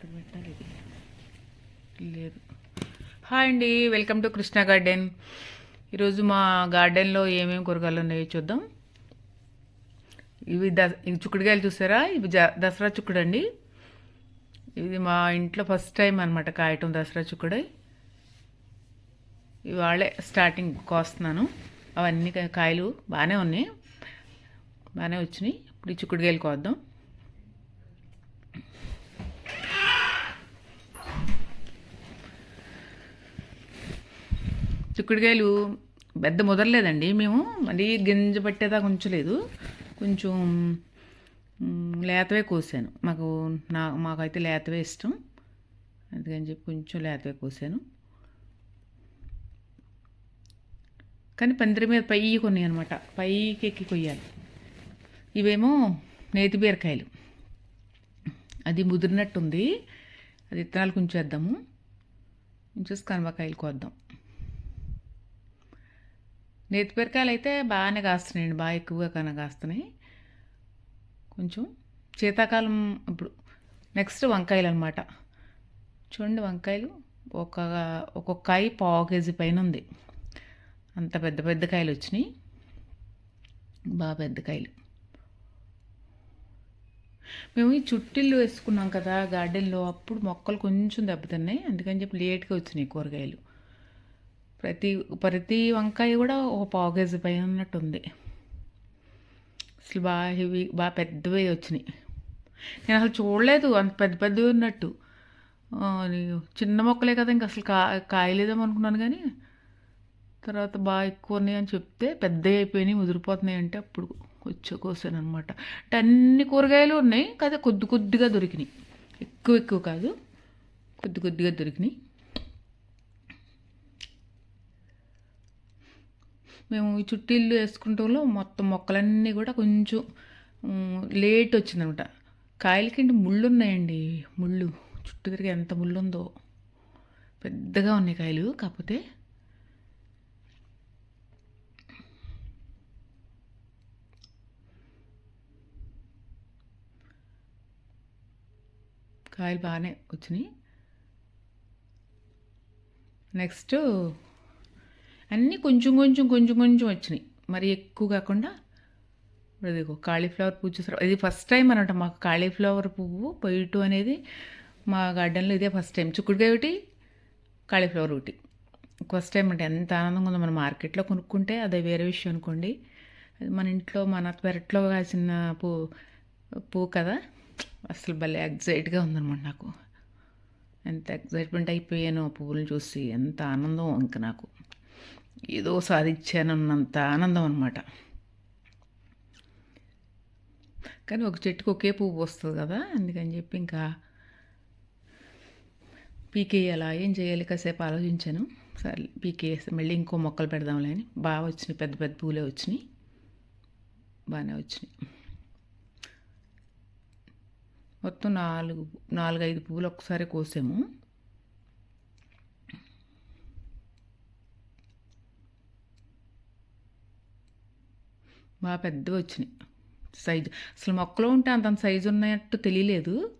ఇక్కడ పెట్టాలి ఇది లేదు. హాయ్ అండి వెల్కమ్ టు కృష్ణ గార్డెన్. ఈరోజు మా గార్డెన్లో ఏమేమి కూరగాయలు ఉన్నాయో చూద్దాం. ఇవి దస ఇవి చుక్కుడుకాయలు చూసారా? ఇవి జ దసరా చుక్కుడు అండి ఇది మా ఇంట్లో ఫస్ట్ టైం అనమాట కాయటం దసరా చుక్కుడై. ఇవాళే స్టార్టింగ్ కోస్తున్నాను. అవన్నీ కాయలు బాగానే ఉన్నాయి. బాగానే వచ్చినాయి. ఇప్పుడు ఈ చుక్కుడుకాయలు కోద్దాం. చిక్కుడుకాయలు పెద్ద ముదరలేదండి. మేము మరీ గింజ పట్టేదాకా ఉంచలేదు. కొంచెం లేతవే కోసాను. మాకు నా మాకైతే లేతవే ఇష్టం. అందుకని చెప్పి కొంచెం లేతవే కోసాను. కానీ పందిరి మీద పై కొన్ని అనమాట పైకి ఎక్కి కొయ్యాలి. ఇవేమో నేతి బీరకాయలు. అది ముదిరినట్టుంది. అది విత్తనాలు కొంచెం వేద్దాము కొంచెం కనవకాయలు కోద్దాం. నేతి పెరకాయలు అయితే బాగానే కాస్తున్నాయండి. బాగా ఎక్కువగా కన్నా కాస్తున్నాయి. కొంచెం శీతాకాలం ఇప్పుడు నెక్స్ట్ వంకాయలు అనమాట చూడండి వంకాయలు ఒక ఒక్కొక్క కాయ పావు కేజీ పైన ఉంది. అంత పెద్ద పెద్ద కాయలు వచ్చినాయి. బాగా పెద్ద కాయలు. మేము ఈ చుట్టిల్లు వేసుకున్నాం కదా గార్డెన్లో అప్పుడు మొక్కలు కొంచెం దెబ్బతిన్నాయి. అందుకని చెప్పి లేట్గా వచ్చినాయి కూరగాయలు. ప్రతి ప్రతి వంకాయ కూడా ఒక పావు కేజీ పైన ఉన్నట్టుంది. అసలు బాగా హెవీ బాగా పెద్దవి వచ్చినాయి. నేను అసలు చూడలేదు అంత పెద్ద పెద్దవి ఉన్నట్టు. చిన్న మొక్కలే కదా ఇంక అసలు కా కాయలేదేమో అనుకున్నాను కానీ తర్వాత బాగా ఎక్కువ ఉన్నాయి అని చెప్తే పెద్దవి అయిపోయినాయి ముదిరిపోతున్నాయి అంటే అప్పుడు వచ్చి కోసాను అనమాట అంటే అన్ని కూరగాయలు ఉన్నాయి కదా కొద్ది కొద్దిగా దొరికినాయి. ఎక్కువ ఎక్కువ కాదు కొద్ది కొద్దిగా దొరికినాయి. మేము ఈ చుట్టిల్లు వేసుకుంటూ మొత్తం మొక్కలన్నీ కూడా కొంచెం లేట్ వచ్చిందనమాట. కాయలకింటి ముళ్ళు ఉన్నాయండి ముళ్ళు. చుట్టూ తిరిగి ఎంత ముళ్ళు ఉందో పెద్దగా ఉన్నాయి కాయలు కాకపోతే కాయలు బాగానే వచ్చినాయి. నెక్స్ట్ అన్నీ కొంచెం కొంచెం కొంచెం కొంచెం వచ్చినాయి. మరి ఎక్కువ కాకుండా ఇప్పుడు ఇదిగో కాలీఫ్లవర్ పువ్వు చూసారు ఇది ఫస్ట్ టైం అనమాట మాకు. కాలీఫ్లవర్ పువ్వు పొయ్యిటు అనేది మా గార్డెన్లో ఇదే ఫస్ట్ టైం చిక్కుడుకాయ ఒకటి కాలీఫ్లవర్ ఒకటి. ఫస్ట్ టైం అంటే ఎంత ఆనందంగా ఉందో మన మార్కెట్లో కొనుక్కుంటే అదే వేరే విషయం అనుకోండి. అది మన ఇంట్లో మన పెరట్లో కాసిన పువ్వు పువ్వు కదా అసలు భలే ఎగ్జైట్గా ఉందన్నమాట నాకు. ఎంత ఎగ్జైట్మెంట్ అయిపోయానో ఆ పువ్వులను చూసి ఎంత ఆనందం ఇంక నాకు. ఏదో సాధించానన్నంత ఆనందం అనమాట కానీ ఒక చెట్టుకు ఒకే పువ్వు వస్తుంది కదా అందుకని చెప్పి ఇంకా పీకేయాలా ఏం చేయాలి కాసేపు ఆలోచించాను. సరే పీకేస్తే మళ్ళీ ఇంకో మొక్కలు పెడదాంలే అని. బాగా వచ్చినాయి పెద్ద పెద్ద పూలే వచ్చినాయి. బాగానే వచ్చినాయి. మొత్తం నాలుగు నాలుగు ఐదు పువ్వులు ఒకసారి కోసాము. బాగా పెద్దవి వచ్చినాయి. సైజు అసలు మొక్కలో ఉంటే అంత సైజు ఉన్నట్టు తెలియలేదు.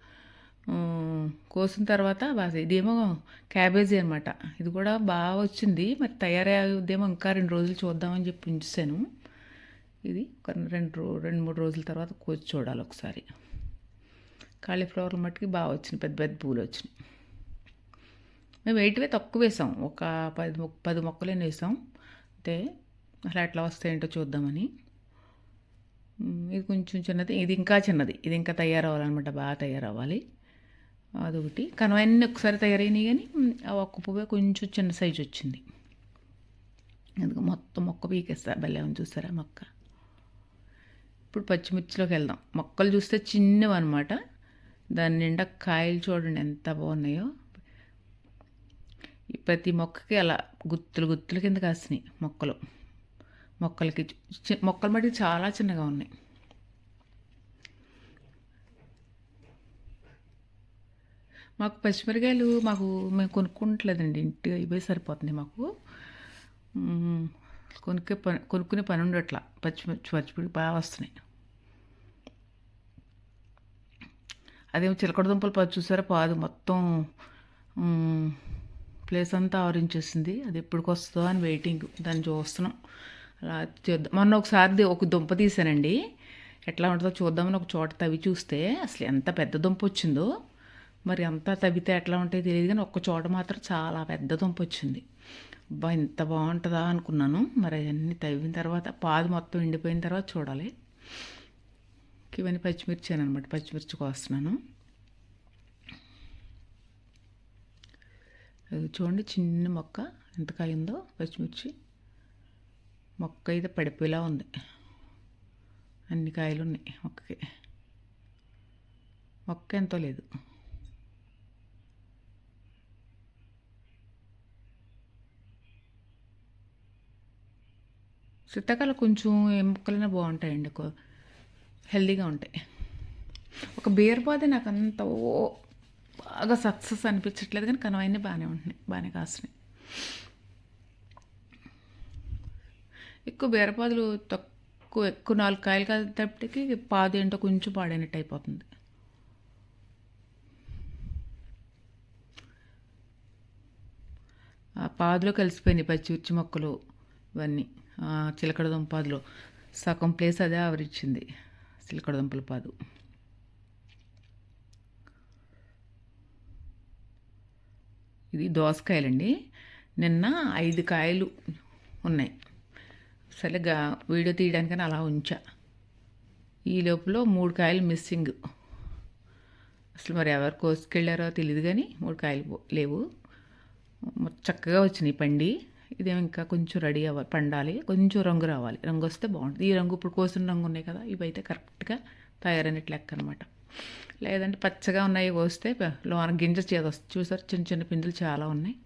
కోసిన తర్వాత బాగా ఇదేమో క్యాబేజీ అనమాట ఇది కూడా బాగా వచ్చింది. మరి తయారయ్యేదేమో ఇంకా రెండు రోజులు చూద్దామని చెప్పి ఉంచాను ఇది ఒక రెండు రో రెండు మూడు రోజుల తర్వాత కోసి చూడాలి ఒకసారి. కాలీఫ్లవర్ మట్టుకి బాగా వచ్చినాయి. పెద్ద పెద్ద పూలు వచ్చినాయి. మేము వెయిట్వే తక్కువ వేసాం. ఒక పది పది మొక్కలేని వేసాం. అంటే అసలు ఎట్లా వస్తాయంటో చూద్దామని. ఇది కొంచెం చిన్నది. ఇది ఇంకా చిన్నది. ఇది ఇంకా తయారవ్వాలన్నమాట. బాగా తయారవ్వాలి. అదొకటి. కనవన్నీ ఒకసారి తయారైనాయి కానీ ఆ ఒక్క పువ్వే కొంచెం చిన్న సైజు వచ్చింది. అందుకు మొత్తం మొక్క పీకేస్తా. భలే చూస్తారా మొక్క. ఇప్పుడు పచ్చిమిర్చిలోకి వెళ్దాం. మొక్కలు చూస్తే చిన్నవి అనమాట దాని నిండా కాయలు చూడండి ఎంత బాగున్నాయో. ప్రతి మొక్కకి అలా గుత్తులు గుత్తుల కింద కాసినాయి మొక్కలు. మొక్కలకి చి- మొక్కలు మట్టి చాలా చిన్నగా ఉన్నాయి. మాకు పచ్చిమిరకాయలు మాకు మేము కొనుక్కుంటలేదండి ఇంటి ఇవే సరిపోతున్నాయి మాకు. కొనుక్కే పని కొనుక్కునే పని ఉండట్లా పచ్చిమిర్చి పచ్చిమిరపకాయ బాగా వస్తున్నాయి. అదేమో చిలకడ దుంపలు పది చూసారా పాదు మొత్తం ప్లేస్ అంతా ఆవరించేసింది అది ఎప్పటికొస్తుందో అని వెయిటింగ్ దాన్ని చూస్తున్నాం. అలా చేద్దాం. మొన్న ఒకసారి ఒక దుంప తీసానండి. ఎట్లా ఉంటుందో చూద్దామని ఒక చోట తవ్వి చూస్తే అసలు ఎంత పెద్ద దుంప వచ్చిందో. మరి అంతా తవ్వితే ఎట్లా ఉంటాయో తెలియదు కానీ ఒక్క చోట మాత్రం చాలా పెద్ద దుంప వచ్చింది. అబ్బా ఇంత బాగుంటుందా అనుకున్నాను. మరి అవన్నీ తవ్విన తర్వాత పాదు మొత్తం ఎండిపోయిన తర్వాత చూడాలి. ఇవన్నీ పచ్చిమిర్చి అనమాట పచ్చిమిర్చి కోస్తున్నాను. అది చూడండి చిన్న మొక్క. ఎంత కాయ ఉందో పచ్చిమిర్చి. మొక్క అయితే పడిపోయేలా ఉంది. అన్ని కాయలు ఉన్నాయి మొక్కకి. మొక్క ఎంతో లేదు. శీతాకాలం కొంచెం ఏ మొక్కలైనా బాగుంటాయండి. హెల్దీగా ఉంటాయి. ఒక బీర్ బాధ నాకు అంత ఓ బాగా సక్సెస్ అనిపించట్లేదు కానీ కనవన్నీ బాగానే ఉంటున్నాయి. బాగానే కాస్తున్నాయి. ఎక్కువ బీరపాదులు తక్కువ ఎక్కువ నాలుగు కాయలు కాసేటప్పటికి పాదు ఏంటో కొంచెం పాడైనట్టు అయిపోతుంది. ఆ పాదులో కలిసిపోయినాయి పచ్చిమిర్చి మొక్కలు ఇవన్నీ చిలకడ దుంపాదులో సగం ప్లేస్ అదే ఆవరించింది చిలకడ దుంపల పాదు. ఇది దోసకాయలండి. నిన్న ఐదు కాయలు ఉన్నాయి. సరిగ్గా వీడియో తీయడానికని అలా ఉంచా. ఈ లోపల మూడు కాయలు మిస్సింగ్ అసలు మరి ఎవరు కోసుకెళ్ళారో తెలియదు కానీ మూడు కాయలు లేవు. చక్కగా వచ్చినాయి పండి. ఇదేం ఇంకా కొంచెం రెడీ అవ్వాలి పండాలి. కొంచెం రంగు రావాలి. రంగు వస్తే బాగుంటుంది. ఈ రంగు ఇప్పుడు కోసిన రంగు ఉన్నాయి కదా ఇవైతే కరెక్ట్గా తయారైనట్లు లెక్క అనమాట లేదంటే పచ్చగా ఉన్నాయి కోస్తే లోన గింజ చేదు చూసారు? చిన్న చిన్న పిందులు చాలా ఉన్నాయి.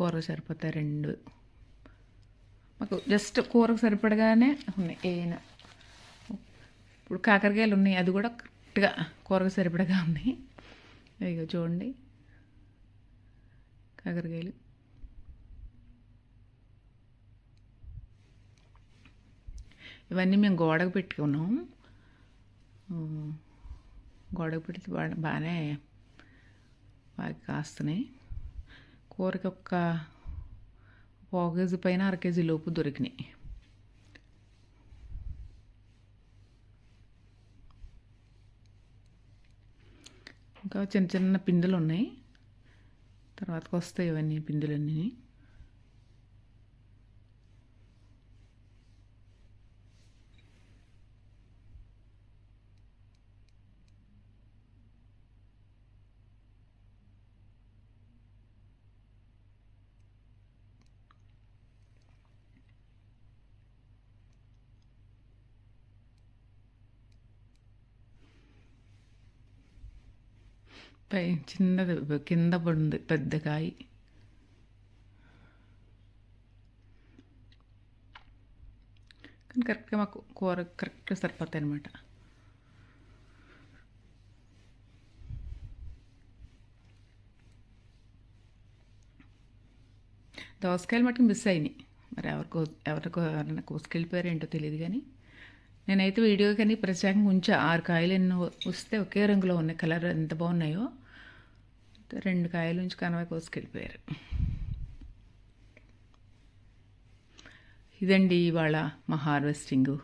కూరకు సరిపోతాయి రెండు. మాకు జస్ట్ కూరకు సరిపడగానే ఉన్నాయి ఏనా ఇప్పుడు కాకరకాయలు ఉన్నాయి అది కూడా కరెక్ట్గా కూరకు సరిపడగా ఉన్నాయి. ఇక చూడండి. కాకరకాయలు. ఇవన్నీ మేము గోడకు పెట్టుకున్నాం. గోడకు పెడితే బాగా బాగానే బాగా కాస్తున్నాయి. కూరకి ఒక పావు కేజీ పైన అర కేజీ లోపు దొరికినాయి. ఇంకా చిన్న చిన్న పిండిలు ఉన్నాయి. తర్వాతకు వస్తాయి ఇవన్నీ పిండిలన్నీ పై చిన్నది కింద పడింది పెద్ద కాయ. కానీ కరెక్ట్గా మాకు కూర కరెక్ట్గా సరిపోతాయి అనమాట దోసకాయలు మటుకు మిస్ అయినాయి. మరి ఎవరికో ఎవరికో ఎవరైనా కోసుకెళ్ళిపోయారో ఏంటో తెలియదు కానీ నేనైతే వీడియో కానీ ప్రత్యేకంగా ఉంచా. ఆరు కాయలు ఎన్నో వస్తే ఒకే రంగులో ఉన్నాయి. కలర్ ఎంత బాగున్నాయో. రెండు కాయల నుంచి కనవై కోసుకెళ్ళిపోయారు. ఇదండి ఇవాళ మా హార్వెస్టింగ్.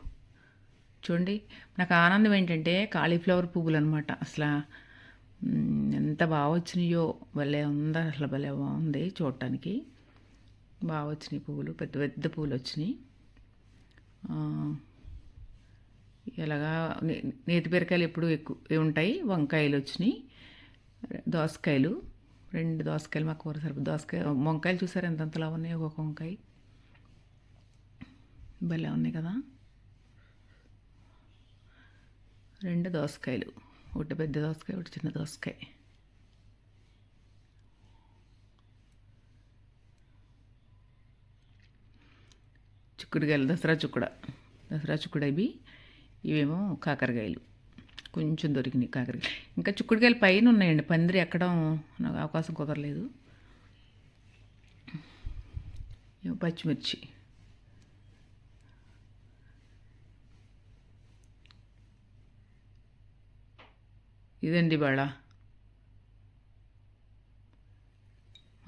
చూడండి నాకు ఆనందం ఏంటంటే కాలీఫ్లవర్ పువ్వులు అనమాట అసలు ఎంత బాగా వచ్చినాయో. భలే ఉందా అసలు భలే బాగుంది చూడటానికి. బాగా వచ్చినాయి పువ్వులు పెద్ద పెద్ద పువ్వులు వచ్చినాయి. ఎలాగా ఇలాగా నే- నేతి బీరకాయలు ఎప్పుడు ఎక్కువ ఉంటాయి. వంకాయలు వచ్చినాయి. దోసకాయలు. రెండు దోసకాయలు మాకు కూర సరిపో దోసకాయ వంకాయలు చూసారు ఎంతలా ఉన్నాయి ఒక్కొక్క వంకాయ. భలే ఉన్నాయి కదా. రెండు దోసకాయలు. ఒకటి పెద్ద దోసకాయ ఒకటి చిన్న దోసకాయ. చిక్కుడుకాయలు దసరా చుక్కుడ. దసరా చుక్కుడ ఇవి ఇవేమో కాకరకాయలు. కొంచెం దొరికినాయి కాకరకాయలు. ఇంకా చిక్కుడుకాయలు పైన ఉన్నాయండి. పందిరి ఎక్కడం నాకు అవకాశం కుదరలేదు. పచ్చిమిర్చి. ఇదండి బాళ.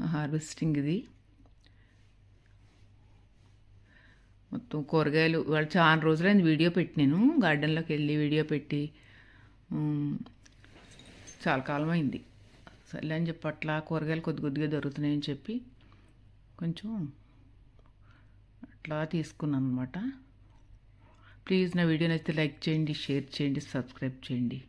హార్వెస్టింగ్ ఇది. మొత్తం కూరగాయలు వాళ్ళు చాలా రోజులైంది వీడియో పెట్టినాను గార్డెన్లోకి వెళ్ళి వీడియో పెట్టి చాలా కాలం అయింది. సర్లే అని చెప్పి అట్లా కూరగాయలు కొద్ది కొద్దిగా దొరుకుతున్నాయని చెప్పి కొంచెం అట్లా తీసుకున్నాను అనమాట ప్లీజ్ నా వీడియో నచ్చితే లైక్ చేయండి షేర్ చేయండి సబ్స్క్రైబ్ చేయండి.